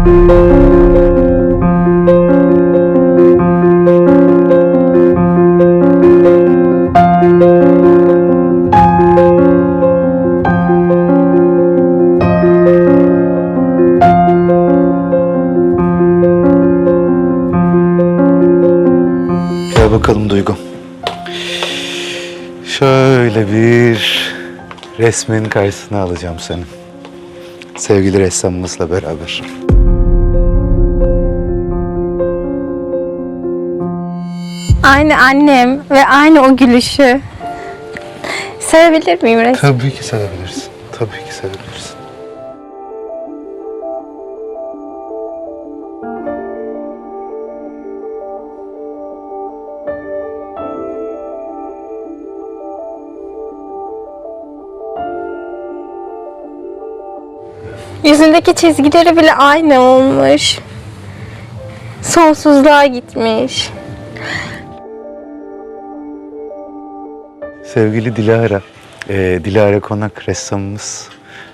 Gel bakalım Duygu. Şöyle bir resmin karşısına alacağım seni. Sevgili ressamımızla beraber. Aynı annem ve aynı o gülüşü. Sevebilir miyim resmi? Tabii ki sevebilirsin. Tabii ki sevebilirsin. Yüzündeki çizgileri bile aynı olmuş. Sonsuzluğa gitmiş. Sevgili Dilara, e, Dilara Konak ressamımız.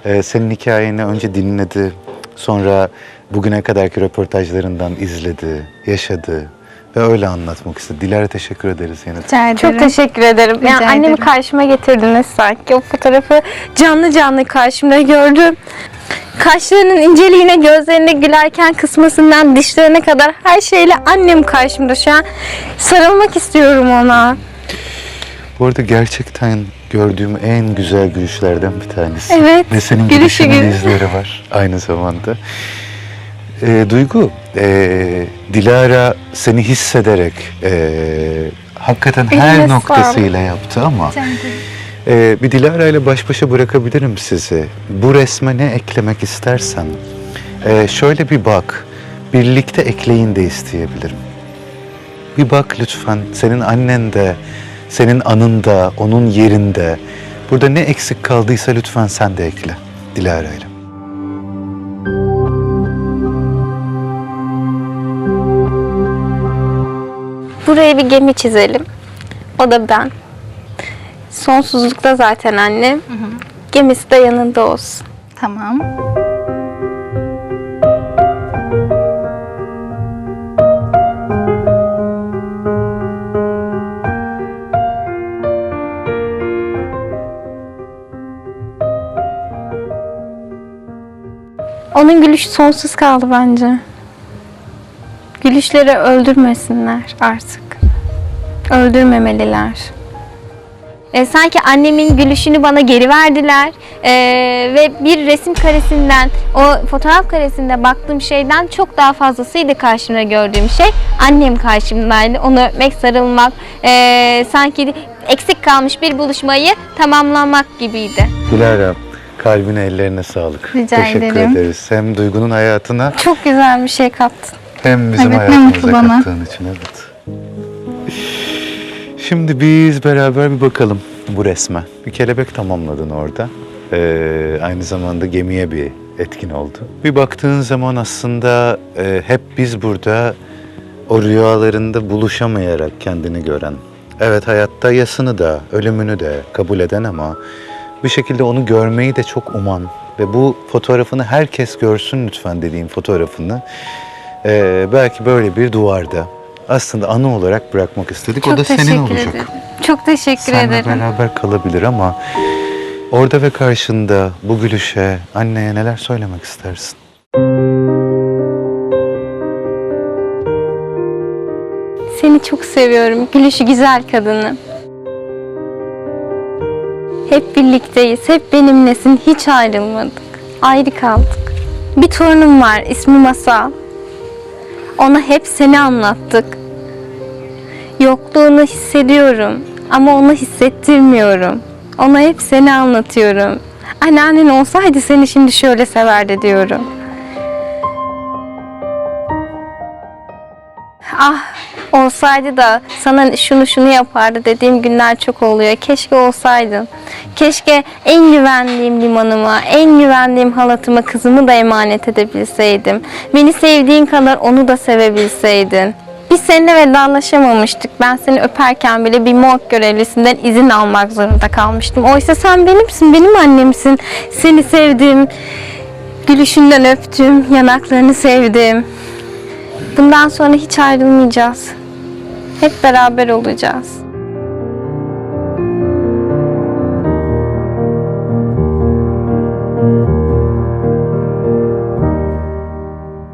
E, senin hikayeni önce dinledi, sonra bugüne kadarki röportajlarından izledi, yaşadı ve öyle anlatmak istedi. Dilara teşekkür ederiz yine. Rica ederim. Çok teşekkür ederim. Rica Yani annemi ederim. karşıma getirdiniz sanki. O fotoğrafı canlı canlı karşımda gördüm. Kaşlarının inceliğine, gözlerinde gülerken kısmasından dişlerine kadar her şeyle annem karşımda şu an. Sarılmak istiyorum ona. Bu arada gerçekten gördüğüm en güzel gülüşlerden bir tanesi. Evet, Ve senin gülüşü gülüşünün izleri var aynı zamanda. Ee, Duygu, ee, Dilara seni hissederek ee, hakikaten her Eline noktasıyla yaptı ama ee, bir Dilara ile baş başa bırakabilirim sizi. Bu resme ne eklemek istersen ee, şöyle bir bak, birlikte ekleyin de isteyebilirim. Bir bak lütfen senin annen de, senin anın da, onun yerinde. Burada ne eksik kaldıysa lütfen sen de ekle Dilara ile. Buraya bir gemi çizelim. O da ben. Sonsuzlukta zaten annem. Gemisi de yanında olsun. Tamam. Onun gülüşü sonsuz kaldı bence. Gülüşleri öldürmesinler artık. Öldürmemeliler. E, sanki annemin gülüşünü bana geri verdiler E, ve bir resim karesinden, o fotoğraf karesinde baktığım şeyden çok daha fazlasıydı karşımda gördüğüm şey. Annem karşımdaydı. Onu öpmek, sarılmak, e, sanki eksik kalmış bir buluşmayı tamamlamak gibiydi. Dilara kalbine ellerine sağlık. Rica Teşekkür ederim. ederiz. Hem Duygu'nun hayatına Çok güzel bir şey kattın. hem bizim Evet, ne hayatımıza mutlu bana. kattığın için evet. Şimdi biz beraber bir bakalım bu resme. Bir kelebek tamamladın orada. Ee, aynı zamanda gemiye bir etkin oldu. Bir baktığın zaman aslında e, hep biz burada o rüyalarında buluşamayarak kendini gören, evet hayatta yasını da, ölümünü de kabul eden ama bir şekilde onu görmeyi de çok uman ve bu fotoğrafını herkes görsün lütfen dediğim fotoğrafını e, belki böyle bir duvarda aslında anı olarak bırakmak istedik. o da senin olacak. Çok teşekkür Seninle ederim. beraber kalabilir ama orada ve karşında bu gülüşe anneye neler söylemek istersin? Seni çok seviyorum. Gülüşü güzel kadını. Hep birlikteyiz. Hep benimlesin. Hiç ayrılmadık. Ayrı kaldık. Bir torunum var. ismi Masal. Ona hep seni anlattık. Yokluğunu hissediyorum. Ama onu hissettirmiyorum. Ona hep seni anlatıyorum. Anneannen olsaydı seni şimdi şöyle severdi diyorum. Ah olsaydı da sana şunu şunu yapardı dediğim günler çok oluyor. Keşke olsaydın. Keşke en güvendiğim limanıma, en güvendiğim halatıma kızımı da emanet edebilseydim. Beni sevdiğin kadar onu da sevebilseydin. Biz seninle vedalaşamamıştık. Ben seni öperken bile bir morg görevlisinden izin almak zorunda kalmıştım. Oysa sen benimsin, benim annemsin. Seni sevdim. Gülüşünden öptüm, yanaklarını sevdim. Bundan sonra hiç ayrılmayacağız. Hep beraber olacağız.